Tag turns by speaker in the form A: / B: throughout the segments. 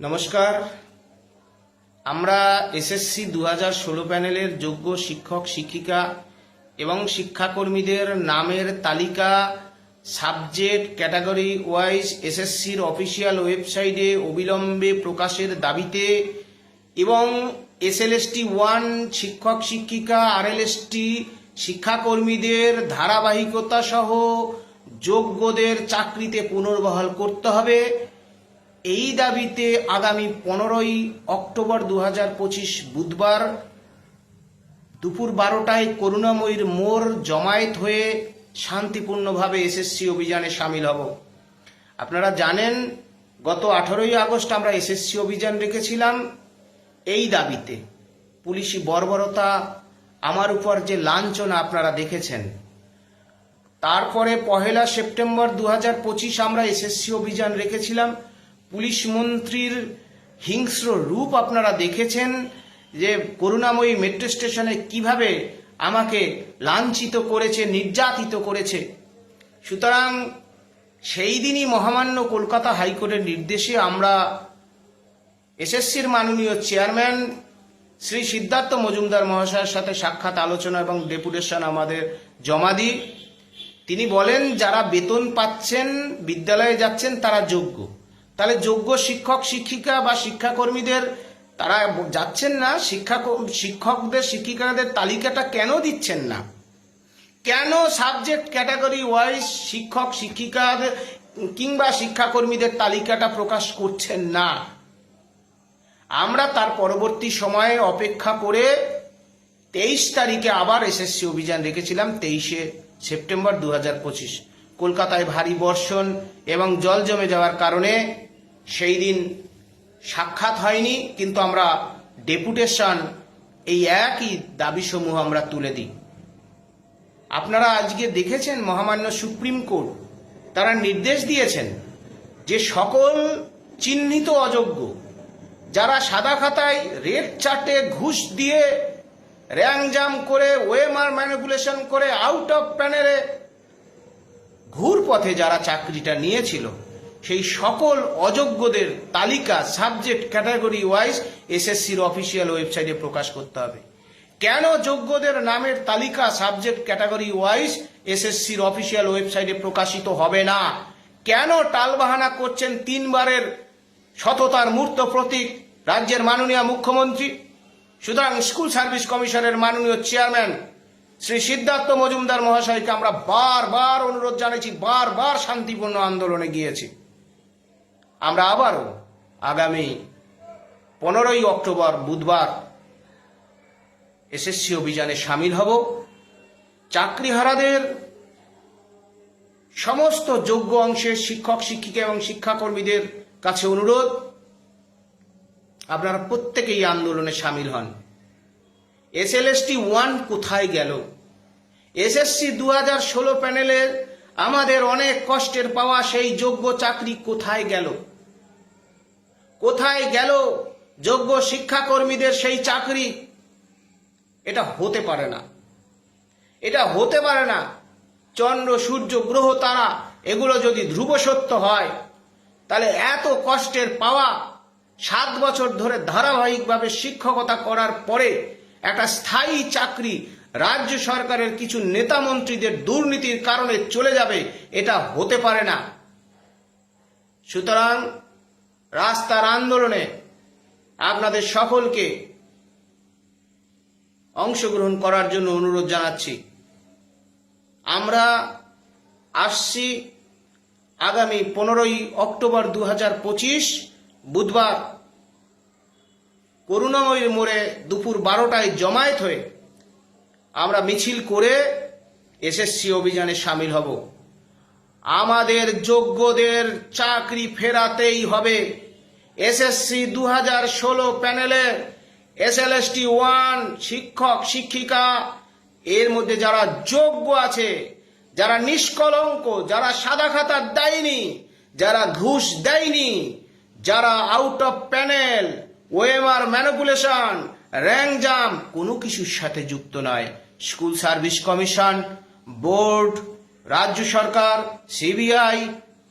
A: নমস্কার। আমরা এসএসসি দু হাজার ষোলো প্যানেলের যোগ্য শিক্ষক, শিক্ষিকা এবং শিক্ষাকর্মীদের নামের তালিকা, সাবজেক্ট, ক্যাটাগরি ওয়াইজ এসএসসির অফিসিয়াল ওয়েবসাইটে অবিলম্বে প্রকাশের দাবিতে এবং এসএলএসটি ওয়ান শিক্ষক, শিক্ষিকা, আরএলএসটি শিক্ষাকর্মীদের ধারাবাহিকতা সহ যোগ্যদের চাকরিতে পুনর্বহাল করতে হবে। এই দাবিতে আগামী পনেরোই অক্টোবর দু হাজার পঁচিশ বুধবার দুপুর বারোটায় করুণাময়ীর মোড় জমায়েত হয়ে শান্তিপূর্ণভাবে এসএসসি অভিযানে সামিল হব। আপনারা জানেন, গত আঠারোই আগস্ট আমরা এসএসসি অভিযান রেখেছিলাম। এই দাবিতে পুলিশি বর্বরতা আমার উপর যে লাঞ্ছনা আপনারা দেখেছেন, তারপরে পহেলা সেপ্টেম্বর দু হাজার পঁচিশ আমরা এসএসসি অভিযান রেখেছিলাম। পুলিশ মন্ত্রীর হিংস্র রূপ আপনারা দেখেছেন যে করুণাময়ী মেট্রো স্টেশনে কীভাবে আমাকে লাঞ্ছিত করেছে, নির্যাতিত করেছে। সুতরাং সেই দিনই মহামান্য কলকাতা হাইকোর্টের নির্দেশে আমরা এসএসসির মাননীয় চেয়ারম্যান শ্রী সিদ্ধার্থ মজুমদার মহাশয়ের সাথে সাক্ষাৎ আলোচনা এবং ডেপুটেশন আমাদের জমা দিই। তিনি বলেন, যারা বেতন পাচ্ছেন, বিদ্যালয়ে যাচ্ছেন, তারা যোগ্য। তাহলে যোগ্য শিক্ষক, শিক্ষিকা বা শিক্ষাকর্মীদের তারা যাচ্ছেন না, শিক্ষা শিক্ষকদের, শিক্ষিকাদের তালিকাটা কেন দিচ্ছেন না? কেন সাবজেক্ট ক্যাটাগরি ওয়াইজ শিক্ষক শিক্ষিকাদের কিংবা শিক্ষাকর্মীদের তালিকাটা প্রকাশ করছেন না? আমরা তার পরবর্তী সময়ে অপেক্ষা করে তেইশ তারিখে আবার এসএসসি অভিযান রেখেছিলাম, তেইশে সেপ্টেম্বর দু হাজার পঁচিশ। কলকাতায় ভারী বর্ষণ এবং জল জমে যাওয়ার কারণে সেই দিন সাক্ষাৎ হয়নি, কিন্তু আমরা ডেপুটেশন এই একই দাবিসমূহ আমরা তুলে দিই। আপনারা আজকে দেখেছেন মহামান্য সুপ্রিম কোর্ট, তারা নির্দেশ দিয়েছেন যে সকল চিহ্নিত অযোগ্য, যারা সাদা খাতায় রেড চার্টে ঘুষ দিয়ে র্যাংজাম করে, ওয়েমার ম্যানিপুলেশন করে, আউট অফ প্যানেলে ঘুর পথে যারা চাকরিটা নিয়েছিল সেই সকল অযোগ্যদের তালিকা সাবজেক্ট ক্যাটাগরি ওয়াইজ এসএসসির অফিসিয়াল ওয়েবসাইটে প্রকাশ করতে হবে। কেন যোগ্যদের নামের তালিকা সাবজেক্ট ক্যাটাগরি ওয়াইজ এসএসসির অফিসিয়াল ওয়েবসাইটে প্রকাশিত হবে না? কেন টালবাহানা করছেন তিনবারের সততার মূর্ত প্রতীক রাজ্যের মাননীয় মুখ্যমন্ত্রী? সুতরাং স্কুল সার্ভিস কমিশনের মাননীয় চেয়ারম্যান শ্রী সিদ্ধার্থ মজুমদার মহাশয়কে আমরা বারবার অনুরোধ জানিয়েছি বারবার শান্তিপূর্ণ আন্দোলনে গিয়েছি। আমরা আবারও আগামী পনেরোই অক্টোবর বুধবার এসএসসি অভিযানে সামিল হব। চাকরিহারাদের সমস্ত যোগ্য অংশের শিক্ষক, শিক্ষিকা এবং শিক্ষাকর্মীদের কাছে অনুরোধ, আপনারা প্রত্যেকেই আন্দোলনে সামিল হন। এসএলএসটি ওয়ান কোথায় গেল? এসএসসি দু হাজার ষোলো প্যানেলের আমাদের অনেক কষ্টের পাওয়া সেই যোগ্য চাকরি কোথায় গেল? কোথায় গেল যোগ্য শিক্ষাকর্মীদের সেই চাকরি? এটা হতে পারে না। এটা হতে পারে না। চন্দ্র, সূর্য, গ্রহ, তারা, এগুলো যদি ধ্রুব সত্য হয়, তাহলে এত কষ্টের পাওয়া সাত বছর ধরে ধারাবাহিকভাবে শিক্ষকতা করার পরে একটা স্থায়ী চাকরি রাজ্য সরকারের কিছু নেতা মন্ত্রীদের দুর্নীতির কারণে চলে যাবে, এটা হতে পারে না। সুতরাং রাস্তার আন্দোলনে আপনাদের সকলকে অংশগ্রহণ করার জন্য অনুরোধ জানাচ্ছি। আমরা আসছি আগামী পনেরোই অক্টোবর দু হাজার পঁচিশ, বুধবার। করুণাময়ীর মোড়ে দুপুর বারোটায় জমায়েত হয়ে আমরা মিছিল করে এসএসসি অভিযানে সামিল হব। আমাদের যোগ্যদের চাকরি ফেরাতেই হবে। এসএসসি দু হাজার ষোলো প্যানেলে এসএলএসটি ওয়ান শিক্ষক, শিক্ষিকা, এর মধ্যে যারা যোগ্য আছে, যারা নিষ্কলঙ্ক, যারা সাদা খাতার দেয়নি, যারা ঘুষ দেয়নি, যারা আউট অফ প্যানেল ওয়েমার ম্যানিপুলেশন র্যাংজাম কোনো কিছুর সাথে যুক্ত নয়। স্কুল সার্ভিস কমিশন, বোর্ড, রাজ্য সরকার, CBI,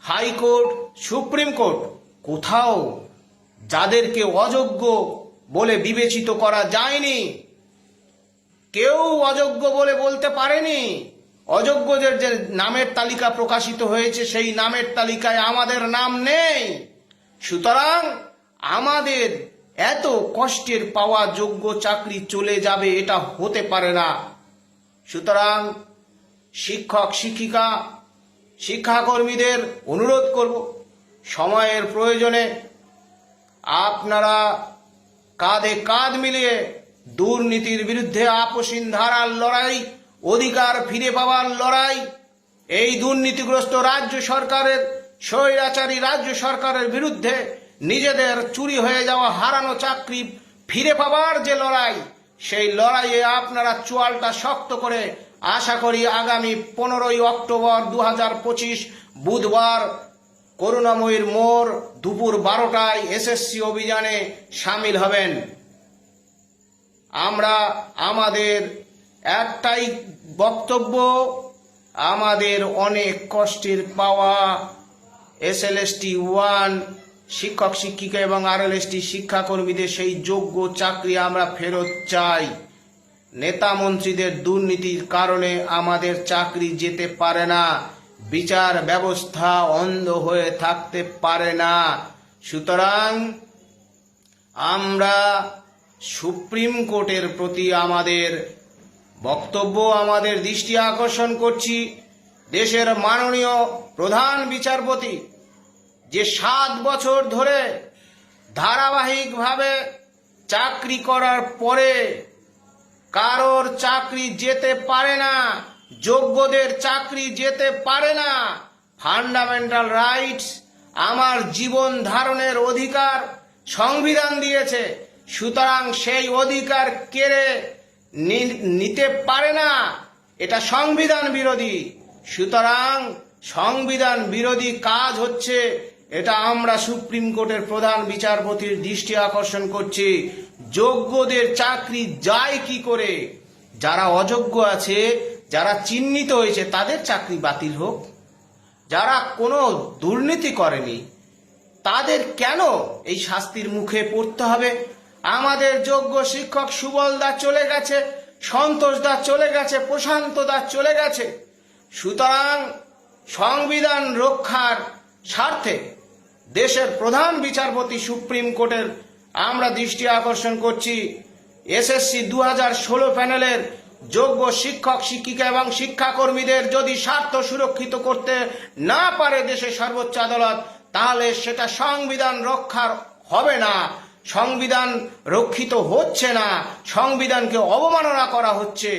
A: high court, supreme court. কোথাও যাদেরকে অযোগ্য বলে বিবেচিত করা যায়নি, কেউ অযোগ্য বলে বলতে পারেনি। অযোগ্যদের যে নামের তালিকা প্রকাশিত হয়েছে, সেই নামের তালিকায় আমাদের নাম নেই। সুতরাং আমাদের এত কষ্টের পাওয়া যোগ্য চাকরি চলে যাবে, এটা হতে পারে না। সুতরাং শিক্ষক, শিক্ষিকা, শিক্ষাকর্মীদের অনুরোধ করব, সময়ের প্রয়োজনে আপনারা কাঁধে কাঁধ মিলিয়ে দুর্নীতির বিরুদ্ধে আপসীন ধারার লড়াই, অধিকার ফিরে পাওয়ার লড়াই, এই দুর্নীতিগ্রস্ত রাজ্য সরকারের, স্বৈরাচারী রাজ্য সরকারের বিরুদ্ধে নিজেদের চুরি হয়ে যাওয়া হারানো চাকরি ফিরে পাওয়ার যে লড়াই সেই লড়াইয়ে আপনারা চোয়ালটা শক্ত করে আশা করি আগামী পনেরোই অক্টোবর দু হাজার পঁচিশ বুধবার করুণাময়ীর মোড় দুপুর বারোটায় এসএসসি অভিযানে সামিল হবেন। আমরা আমাদের একটাই বক্তব্য, আমাদের অনেক কষ্টের পাওয়া S L S T one শিক্ষক, শিক্ষিকা এবং আরএলএসটি শিক্ষাকর্মীদের সেই যোগ্য চাকরি আমরা ফেরত চাই। নেতা মন্ত্রীদের দুর্নীতির কারণে আমাদের চাকরি যেতে পারে না। বিচার ব্যবস্থা অন্ধ হয়ে থাকতে পারে না। সুতরাং আমরা সুপ্রিম কোর্টের প্রতি আমাদের বক্তব্য, আমাদের দৃষ্টি আকর্ষণ করছি। দেশের মাননীয় প্রধান বিচারপতি যে সাত বছর ধরে ধারাবাহিকভাবে চাকরি করার পরে কারোর চাকরি যেতে পারে না, যোগ্যদের চাকরি যেতে পারে না ফান্ডামেন্টাল রাইটস আমার জীবন ধারণের অধিকার সংবিধান দিয়েছে, সুতরাং সেই অধিকার কেড়ে নিতে পারে না, এটা সংবিধান বিরোধী। সুতরাং সংবিধান বিরোধী কাজ হচ্ছে এটা আমরা সুপ্রিম কোর্টের প্রধান বিচারপতির দৃষ্টি আকর্ষণ করছি। যোগ্যদের চাকরি যায় কি করে? যারা অযোগ্য আছে, যারা চিহ্নিত হয়েছে, তাদের চাকরি বাতিল হোক। যারা কোনো দুর্নীতি করেনি, তাদের কেন এই শাস্তির মুখে পড়তে হবে? আমাদের যোগ্য শিক্ষক সুবল দাস চলে গেছে, সন্তোষ দাস চলে গেছে, প্রশান্ত দাস চলে গেছে। সুতরাং সংবিধান রক্ষার স্বার্থে দেশের প্রধান বিচারপতি সুপ্রিম কোর্টের আমরা দৃষ্টি আকর্ষণ করছি। এসএসসি দু হাজার ষোলো প্যানেলের যোগ্য শিক্ষক, শিক্ষিকা এবং শিক্ষাকর্মীদের যদি স্বার্থ সুরক্ষিত করতে না পারে দেশের সর্বোচ্চ আদালত, তাহলে সেটা সংবিধান রক্ষার হবে না। সংবিধান রক্ষিত হচ্ছে না। সংবিধানকে অবমাননা করা হচ্ছে।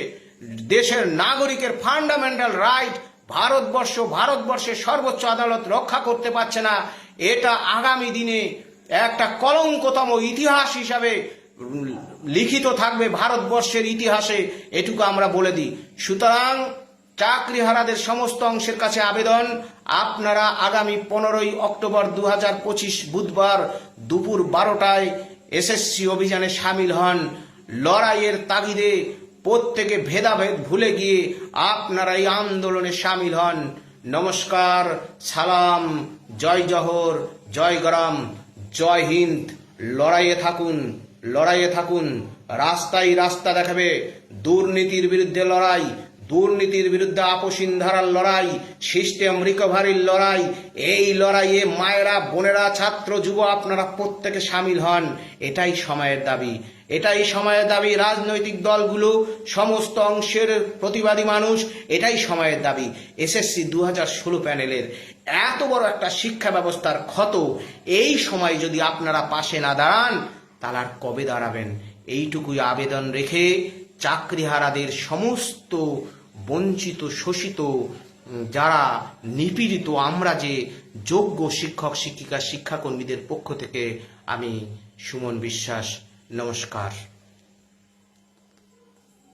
A: দেশের নাগরিকের ফান্ডামেন্টাল রাইট ভারতবর্ষ, ভারতবর্ষের সর্বোচ্চ আদালত রক্ষা করতে পারছে না। এটা আগামী দিনে একটা কলঙ্কতম ইতিহাস হিসাবে লিখিত থাকবে ভারতবর্ষের ইতিহাসে, এটুকু আমরা বলে দিই। সুতরাং চাকরিহারাদের সমস্ত অংশের কাছে আবেদন। আপনারা আগামী পনেরোই অক্টোবর দু হাজার পঁচিশ বুধবার দুপুর বারোটায় এসএসসি অভিযানে সামিল হন। লড়াইয়ের তাগিদে প্রত্যেকে ভেদাভেদ ভুলে গিয়ে আপনারা এই আন্দোলনে সামিল হন। নমস্কার, সালাম, জয় জহর, জয় গরম, জয় হিন্দ। লড়াইয়ে থাকুন লড়াইয়ে থাকুন। রাস্তায় রাস্তা দেখাবে। দুর্নীতির বিরুদ্ধে লড়াই দুর্নীতির বিরুদ্ধে আপসীন ধারার লড়াই সিস্টেম রিকভারির লড়াই, এই লড়াইয়ে মায়েরা, বোনেরা, ছাত্র, যুব আপনারা প্রত্যেকে সামিল হন। এটাই সময়ের দাবি। এটাই সময়ের দাবি রাজনৈতিক দলগুলো, সমস্ত অংশের প্রতিবাদী মানুষ, এটাই সময়ের দাবি। এসএসসি দু হাজার ষোলো প্যানেলের এত বড় একটা শিক্ষা ব্যবস্থার ক্ষত, এই সময় যদি আপনারা পাশে না দাঁড়ান, তাহলে আর কবে দাঁড়াবেন? এইটুকুই আবেদন রেখে চাকরিহারাদের সমস্ত বঞ্চিত, শোষিত যারা নিপীড়িত, আমরা যে যোগ্য শিক্ষক, শিক্ষিকা, শিক্ষাকর্মীদের পক্ষ থেকে আমি সুমন বিশ্বাস, নমস্কার।